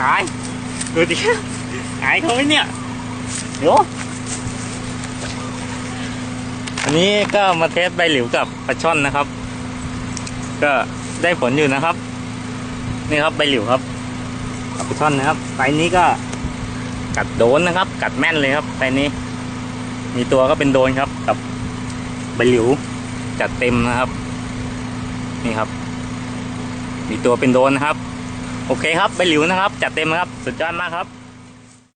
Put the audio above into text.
ตายดูดิหายเขาไหมเนี่ยเดี๋ยวอันนี้ก็มาเทสใบหลิวกับปลาช่อนนะครับ ก็ได้ผลอยู่นะครับ นี่ครับใบหลิวครับกับปลาช่อนนะครับใบนี้ก็กัดโดนนะครับ กัดแม่นเลยครับใบนี้ มีตัวก็เป็นโดนครับ กับใบหลิวจัดเต็มนะครับ นี่ครับ มีตัวเป็นโดนนะครับ โอเคครับใบหลิวนะครับ จัดเต็มนะครับ สุดยอดมากครับ